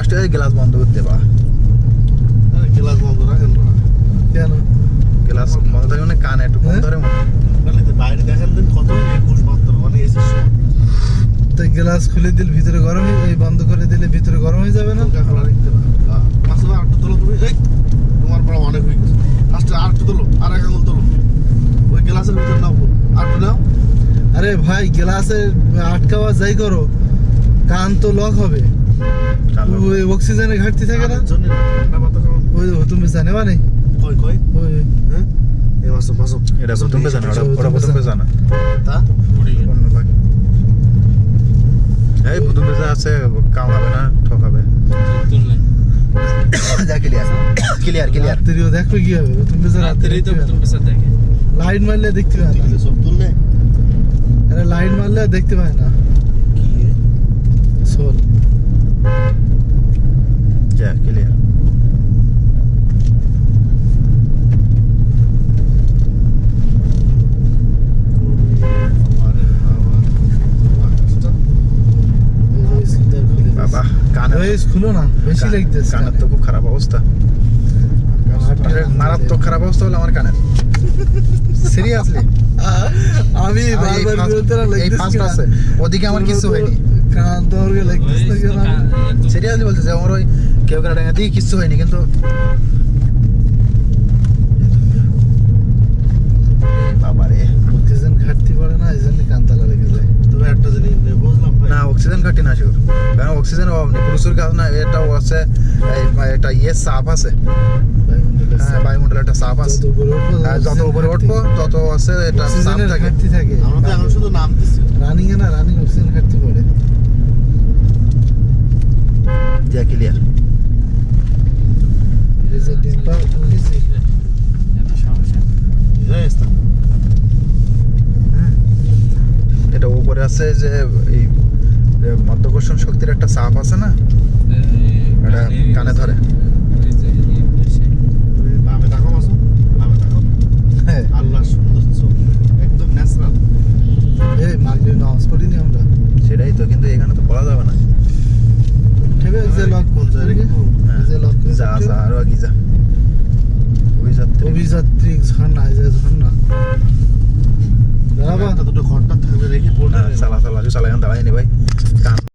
এই গ্লাস বন্ধ করতে বা আরে গ্লাস বন্ধ রাখেন কেন? গ্লাস বন্ধ থাকে মানে কানে একটু কম হ্যাঁ? ধরে মনে বাইরে দেখেন দিন কত একুশ মাত্র মানে এসে তো গ্লাস খুলে দিলে ভিতরে গরম হয়ে বন্ধ করে দিলে ভিতরে গরম হয়ে যাবে না? খোলা রাখতে পারে মাসে আরেকটু তোলো তুমি। এই তোমার পড়া অনেক হয়ে গেছে। লাস্টে আরেকটু তোলো আর এক আঙুল তোলো। ওই গ্লাসের ভিতর নাও আরেকটু নাও। আরে ভাই গ্লাসে আটকাওয়া যাই করো। কান তো লক হবে। ওই অক্সিজেনের ঘাটতি থাকে না? ওই তুমি জানে মানে? কই কই? ওই। হ্যাঁ? এই মাসে মাসে এটা প্রথম পেছানো ওটা ওটা প্রথম পেছানো তা? অন্য ভাই এই প্রথম পেছনে আছে কামাবে না ঠকাবে। যা ক্লিয়ার ক্লিয়ার ক্লিয়ার রাত্রিও দেখবে কি হবে? তুমি তো রাত্রি লাইট মারলে দেখতে পায় না। সব তুললে আরে লাইট মারলে দেখতে পায় না। কি? শোল যা ক্লিয়ার বাবা কানে খুলো না বেশি লাগতেছে কানের তো খুব খারাপ অবস্থা। মারাত্মক খারাপ অবস্থা হলো আমার কানের। সিরিয়াসলি আমি ওদিকে আমার কিছু হয়নি। কান দরগে লাগতেছে না কেন? সিরিয়াসলি বলতেছে আমার ওই কেউ ডাঙ্গা দিয়ে কিছু হয়নি কিন্তু অক্সিজেন ঘাটতি পড়ে না এই জন্য কান লেগে যায় তবে একটা জিনিস বুঝলাম না অক্সিজেন ঘাটি না শিওর কারণ অক্সিজেন অভাব নেই প্রচুর কাজ না এটাও আছে এই- এটা ইয়ে চাপ আছে হ্যাঁ বায়ুমণ্ডলে একটা চাপ আছে যত উপরে উঠবো তত আছে এটা থাকে থাকে আমরা তো এখন শুধু নাম দিচ্ছি রানিং এ না রানিং অক্সিজেন ঘাটতি পড়ে যা ক্লিয়ার এই রাস্তা। এটা উপরে আছে যে এই যে মধ্যাকর্ষণ শক্তির একটা চাপ আছে না? এটা কানে ধরে। আল্লাহ সুন্দর একদম ন্যাচারাল এই মাগরিব নামাজ পড়িনি আমরা। সেটাই তো কিন্তু এখানে তো পড়া যাবে না। জায়গায় রেখে দেবো? হ্যাঁ। যে লক যা যা আরও আগে যা অভিযাত্রী অভিযাত্রী ঝর্ণা এই যে ঝর্ণা দাঁড়াবা একটা দুটো ঘরটা থাকবে রেখে পড়ে চালা চালা চালা দাঁড়াই নি ভাই